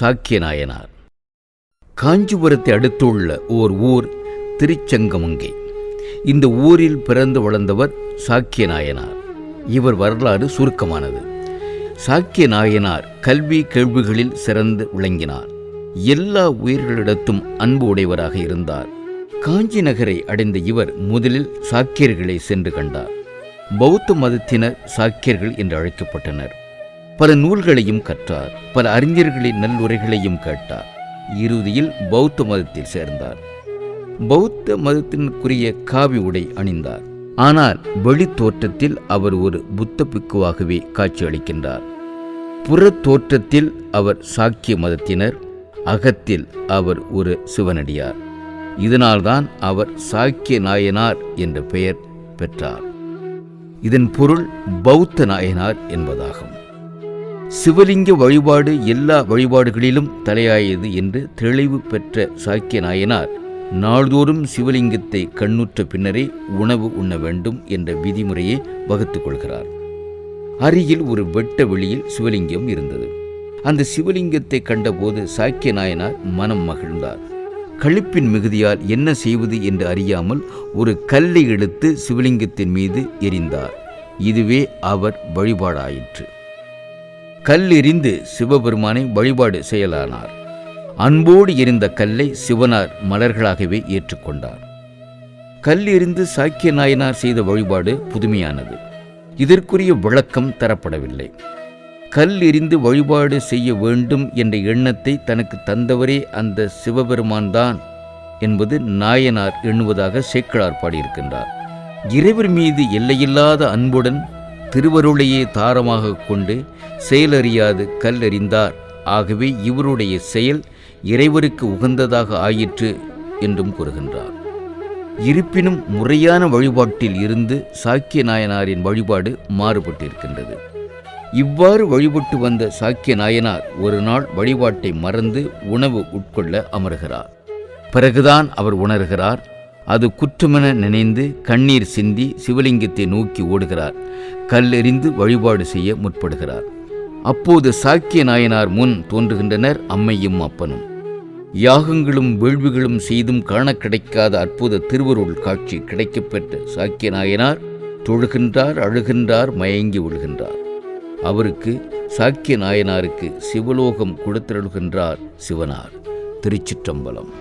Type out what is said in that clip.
சாக்கியநாயனார். காஞ்சிபுரத்தை அடுத்துள்ள ஓர் ஊர் திருச்செங்கமங்கை இந்த ஊரில் பிறந்து வளர்ந்தவர் சாக்கியநாயனார். இவர் வரலாறு சுருக்கமானது. சாக்கிய நாயனார் கல்வி கேள்விகளில் சிறந்து விளங்கினார். எல்லா உயிர்களிடத்தும் அன்பு உடையவராக இருந்தார். காஞ்சி நகரை அடைந்த இவர் முதலில் சாக்கியர்களை சென்று கண்டார். பௌத்த மதத்தினர் சாக்கியர்கள் என்று அழைக்கப்பட்டனர். பல நூல்களையும் கற்றார். பல அறிஞர்களின் நல்லுரைகளையும் கேட்டார். இறுதியில் பௌத்த மதத்தில் சேர்ந்தார். பௌத்த மதத்தினருக்குரிய காவி உடை அணிந்தார். ஆனால் வெளித் தோற்றத்தில் அவர் ஒரு புத்த பிக்குவாகவே காட்சியளிக்கின்றார். புற தோற்றத்தில் அவர் சாக்கிய மதத்தினர் அகத்தில் அவர் ஒரு சிவனடியார். இதனால்தான் அவர் சாக்கிய நாயனார் என்ற பெயர் பெற்றார். இதன் பொருள் பௌத்த நாயனார் என்பதாகும். சிவலிங்க வழிபாடு எல்லா வழிபாடுகளிலும் தலையாயது என்று தெளிவு பெற்ற சாக்கிய நாயனார் நாள்தோறும் சிவலிங்கத்தை கண்ணுற்ற பின்னரே உணவு உண்ண வேண்டும் என்ற விதிமுறையை வகுத்துக் கொள்கிறார். அருகில் ஒரு வெட்ட வெளியில் சிவலிங்கம் இருந்தது. அந்த சிவலிங்கத்தை கண்டபோது சாக்கிய நாயனார் மனம் மகிழ்ந்தார். களிப்பின் மிகுதியால் என்ன செய்வது என்று அறியாமல் ஒரு கல்லை எடுத்து சிவலிங்கத்தின் மீது எரிந்தார். இதுவே அவர் வழிபாடாயிற்று. கல் எறிந்து சிவபெருமானை வழிபாடு செய்யலானார். அன்போடு எரிந்த கல்லை சிவனார் மலர்களாகவே ஏற்றுக்கொண்டார். கல் எறிந்து சாக்கிய நாயனார் செய்த வழிபாடு புதுமையானது. இதற்குரிய விளக்கம் தரப்படவில்லை. கல் எறிந்து வழிபாடு செய்ய வேண்டும் என்ற எண்ணத்தை தனக்கு தந்தவரே அந்த சிவபெருமான் தான் என்பது நாயனார் எண்ணுவதாக சேக்கிழார் பாடியிருக்கின்றார். இறைவர் மீது எல்லையில்லாத அன்புடன் திருவருளையே தாரமாக கொண்டு செயலறியாது கல்லறிந்தார். ஆகவே இவருடைய செயல் இறைவருக்கு உகந்ததாக ஆயிற்று என்றும் கூறுகின்றார். இருப்பினும் முறையான வழிபாட்டில் இருந்து சாக்கிய நாயனாரின் வழிபாடு மாறுபட்டிருக்கின்றது. இவ்வாறு வழிபட்டு வந்த சாக்கிய நாயனார் ஒரு நாள் வழிபாட்டை மறந்து உணவு உட்கொள்ள அமர்கிறார். பிறகுதான் அவர் உணர்கிறார் அது குற்றமென நினைந்து கண்ணீர் சிந்தி சிவலிங்கத்தை நோக்கி ஓடுகிறார். கல்லெறிந்து வழிபாடு செய்ய முற்படுகிறார். அப்போது சாக்கிய நாயனார் முன் தோன்றுகின்றனர் அம்மையும் அப்பனும். யாகங்களும் வேள்விகளும் செய்தும் காண கிடைக்காத அற்புத திருவருள் காட்சி கிடைக்கப்பெற்ற சாக்கிய நாயனார் தொழுகின்றார் அழுகின்றார் மயங்கி விழுகின்றார். அவருக்கு சாக்கிய நாயனாருக்கு சிவலோகம் கொடுத்தருள்கின்றார் சிவனார். திருச்சிற்றம்பலம்.